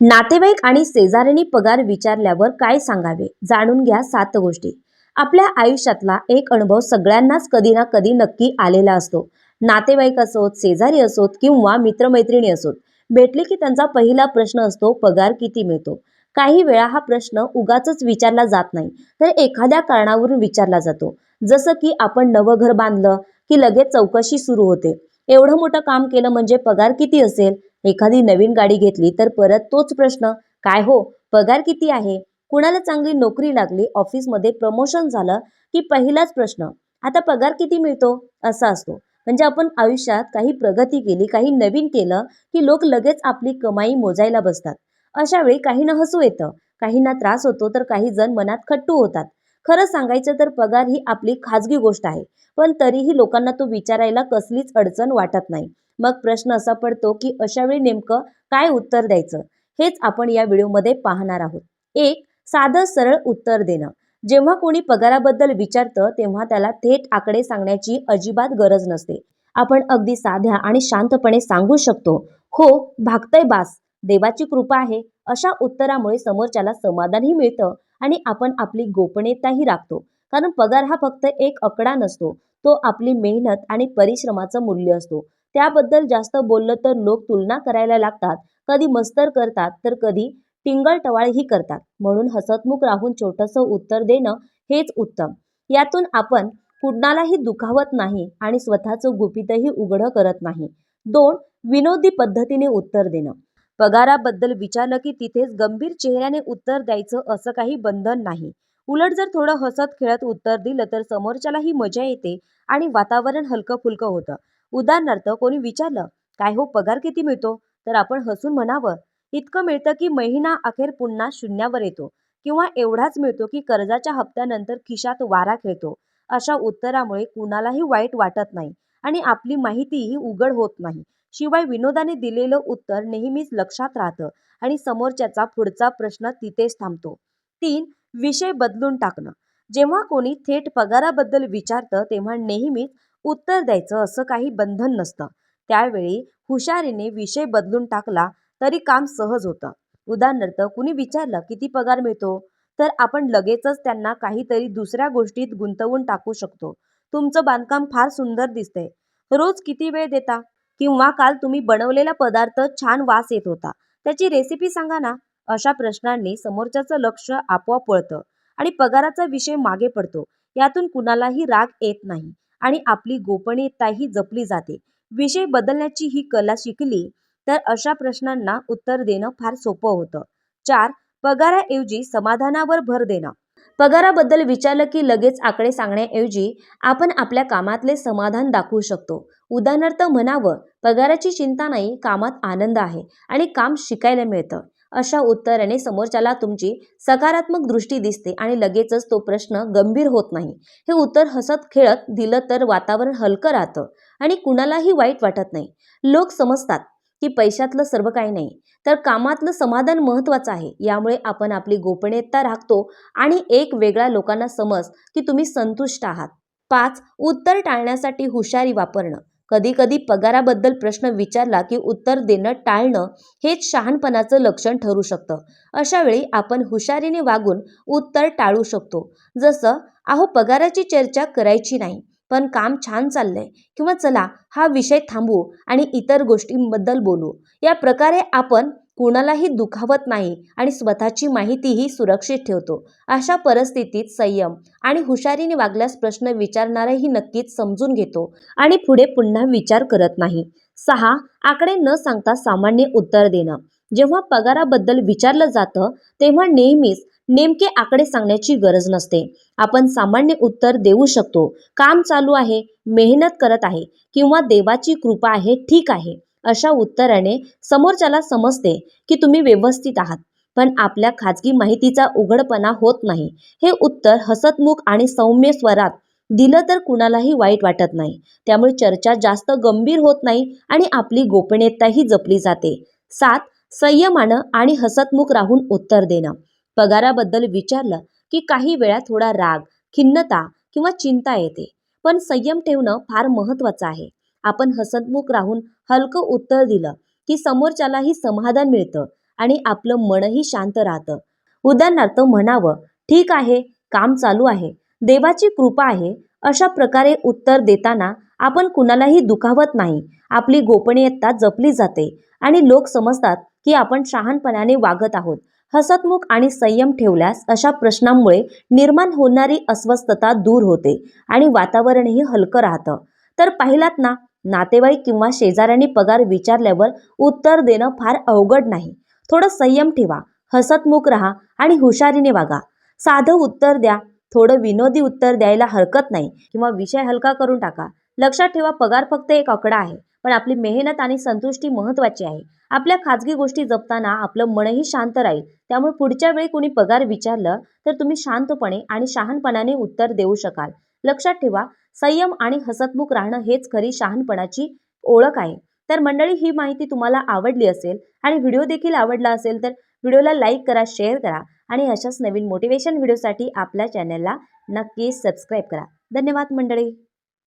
नातेवाईक आणि शेजाऱ्यांनी पगार विचारल्यावर काय सांगावे? जाणून घ्या सात गोष्टी. आपल्या आयुष्यातला एक अनुभव सगळ्यांनाच कधी ना कधी नक्की आलेला असतो. नातेवाईक असोत शेजारी असोत किंवा मित्रमैत्रिणी असोत भेटले की त्यांचा पहिला प्रश्न असतो पगार किती मिळतो? काही वेळा हा प्रश्न उगाच विचारला जात नाही तर एखाद्या कारणावरून विचारला जातो. जसं की आपण नवं घर बांधलं की लगेच चौकशी सुरू होते. एवढं मोठं काम केलं म्हणजे पगार किती असेल? एखादी नवीन गाडी घेतली तर परत तोच प्रश्न काय हो पगार किती आहे? कुणाला चांगली नोकरी लागली ऑफिसमध्ये प्रमोशन झालं की पहिलाच प्रश्न आता पगार किती मिळतो? असा असतो. म्हणजे आपण आयुष्यात काही प्रगती केली काही नवीन केलं की लोक लगेच आपली कमाई मोजायला बसतात. अशा वेळी काहींना हसू येतं काहींना त्रास होतो तर काही जण मनात खट्टू होतात. खरं सांगायचं तर पगार ही आपली खाजगी गोष्ट आहे पण तरीही लोकांना तो विचारायला कसलीच अडचण वाटत नाही. मग प्रश्न असा पडतो की अशा वेळी नेमकं काय उत्तर द्यायचं? हेच आपण या व्हिडिओमध्ये पाहणार आहोत. एक साधं सरळ उत्तर देणं. जेव्हा कोणी पगाराबद्दल विचारतं तेव्हा त्याला थेट आकडे सांगण्याची अजिबात गरज नसते. आपण अगदी साध्या आणि शांतपणे सांगू शकतो हो भागतय बास देवाची कृपा आहे. अशा उत्तरामुळे समोरच्याला समाधानही मिळतं आणि आपण आपली गोपनीयताही राखतो. कारण पगार हा फक्त एक आकडा नसतो तो आपली मेहनत आणि परिश्रमाचं मूल्य असतो. त्याबद्दल जास्त बोललं तर लोक तुलना करायला लागतात. कधी मस्तर करतात तर कधी टिंगलटवाळही करतात. म्हणून हसतमुख राहून छोटंसं उत्तर देणं हेच उत्तम. यातून आपण कुणालाही दुखावत नाही आणि स्वतःचं गुपितही उघडं करत नाही. दोन विनोदी पद्धतीने उत्तर देणं. पगाराबद्दल विचारलं की तिथेच गंभीर चेहऱ्याने उत्तर द्यायचं असं काही बंधन नाही. उलट जर थोडं हसत खेळत उत्तर दिलं तर समोरच्यालाही मजा येते आणि वातावरण हलकं फुलकं होतं. उदाहरणार्थ कोणी विचारलं काय हो पगार किती मिळतो? तर आपण हसून म्हणावं इतकं मिळतं की महिना अखेर पुन्हा शून्यावर येतो किंवा एवढाच मिळतो की कर्जाच्या हप्त्यानंतर खिशात वारा खेळतो. अशा उत्तरामुळे कुणालाही वाईट वाटत नाही आणि आपली माहितीही उघड होत नाही. शिवाय विनोदाने दिलेलं उत्तर नेहमीच लक्षात राहतं आणि समोरच्याचा पुढचा प्रश्न तिथेच थांबतो. तीन विषय बदलून टाकणं. जेव्हा कोणी थेट पगाराबद्दल विचारतं तेव्हा नेहमीच उत्तर द्यायचं असं काही बंधन नसतं. त्यावेळी हुशारीने विषय बदलून टाकला तरी काम सहज होतं. उदाहरणार्थ कुणी विचारलं किती पगार मिळतो? तर आपण लगेचच त्यांना काहीतरी दुसऱ्या गोष्टीत गुंतवून टाकू शकतो. तुमचं बांधकाम फार सुंदर दिसतंय. रोज किती वेळ देता? किंवा काल तुम्ही बनवलेला पदार्थ छान वास येत होता. त्याची रेसिपी सांगा ना. अशा प्रश्नांनी समोरच्याचं लक्ष आपोआप पळतं आणि पगाराचा विषय मागे पडतो. यातून कुणालाही राग येत नाही. आणि आपली गोपनीयताही जपली जाते. विषय बदलण्याची ही कला शिकली तर अशा प्रश्नांना उत्तर देणं फार सोपं होतं. चार पगाराऐवजी समाधानावर भर देणं. पगाराबद्दल विचारलं की लगेच आकडे सांगण्याऐवजी आपण आपल्या कामातले समाधान दाखवू शकतो. उदाहरणार्थ म्हणावं पगाराची चिंता नाही कामात आनंद आहे आणि काम शिकायला मिळतं. अशा उत्तराने समोरच्याला तुमची सकारात्मक दृष्टी दिसते आणि लगेचच तो प्रश्न गंभीर होत नाही. हे उत्तर हसत खेळत दिलं तर वातावरण हलकं राहतं आणि कुणालाही वाईट वाटत नाही. लोक समजतात की पैशातलं सर्व काही नाही तर कामातलं समाधान महत्त्वाचं आहे. यामुळे आपण आपली गोपनीयता राखतो आणि एक वेगळा लोकांना समज की तुम्ही संतुष्ट आहात. पाच उत्तर टाळण्यासाठी हुशारी वापरणं. कधी कधी पगाराबद्दल प्रश्न विचारला की उत्तर देणं टाळणं हेच शहाणपणाचं लक्षण ठरू शकतं. अशा वेळी आपण हुशारीने वागून उत्तर टाळू शकतो. जसं अहो पगाराची चर्चा करायची नाही पण काम छान चाललंय. किंवा चला हा विषय थांबवू आणि इतर गोष्टींबद्दल बोलू. या प्रकारे आपण कुणालाही दुखावत नाही आणि स्वतःची माहितीही सुरक्षित ठेवतो. अशा परिस्थितीत संयम आणि हुशारीने वागल्यास प्रश्न विचारणाराही नक्कीच समजून घेतो आणि पुढे पुन्हा विचार करत नाही. सहा आकडे न सांगता सामान्य उत्तर देणं. जेव्हा पगाराबद्दल विचारलं जातं तेव्हा नेहमीच नेमके आकडे सांगण्याची गरज नसते. आपण सामान्य उत्तर देऊ शकतो. काम चालू आहे मेहनत करत आहे किंवा देवाची कृपा आहे ठीक आहे. अशा उत्तराने समोरच्याला समजते की तुम्ही व्यवस्थित आहात. पण आपल्या खाजगी माहितीचा उघडपणा होत नाही. हे उत्तर हसतमुख आणि सौम्य स्वरात दिलं तर कुणालाही वाईट वाटत नाही. त्यामुळे चर्चा जास्त गंभीर होत नाही आणि आपली गोपनीयताही जपली जाते. सात संयमानं आणि हसतमुख राहून उत्तर देणं. पगाराबद्दल विचारलं की काही वेळा थोडा राग खिन्नता किंवा चिंता येते. पण संयम ठेवणं फार महत्वाचं आहे. आपण हसतमुख राहून हलकं उत्तर दिलं की समोरच्यालाही समाधान मिळतं आणि आपलं मनही शांत राहतं. उदाहरणार्थ म्हणावं ठीक आहे काम चालू आहे देवाची कृपा आहे. अशा प्रकारे उत्तर देताना आपण कुणालाही दुखावत नाही. आपली गोपनीयता जपली जाते आणि लोक समजतात की आपण शहाणपणाने वागत आहोत. हसतमुख आणि संयम ठेवल्यास अशा प्रश्नांमुळे निर्माण होणारी अस्वस्थता दूर होते आणि वातावरणही हलकं राहतं. तर पाहिलात ना नातेवाईक किंवा शेजाऱ्यांनी पगार विचारल्यावर उत्तर देणं फार अवघड नाही. थोडं संयम ठेवा. हसतमुख राहा आणि हुशारीने वागा. साधं उत्तर द्या. थोडं विनोदी उत्तर द्यायला हरकत नाही किंवा विषय हलका करून टाका. लक्षात ठेवा पगार फक्त एक आकडा आहे पण आपली मेहनत आणि संतुष्टी महत्त्वाची आहे. आपल्या खाजगी गोष्टी जपताना आपलं मनही शांत राहील. त्यामुळे पुढच्या वेळी कोणी पगार विचारलं तर तुम्ही शांतपणे आणि शहाणपणाने उत्तर देऊ शकाल. लक्षात ठेवा संयम आणि हसतमुख राहणं हेच खरी शहाणपणाची ओळख आहे. तर मंडळी ही माहिती तुम्हाला आवडली असेल आणि व्हिडिओ देखील आवडला असेल तर व्हिडिओला लाईक करा शेअर करा आणि अशाच नवीन मोटिवेशन व्हिडिओसाठी आपल्या चॅनलला नक्कीच सबस्क्राईब करा. धन्यवाद मंडळी.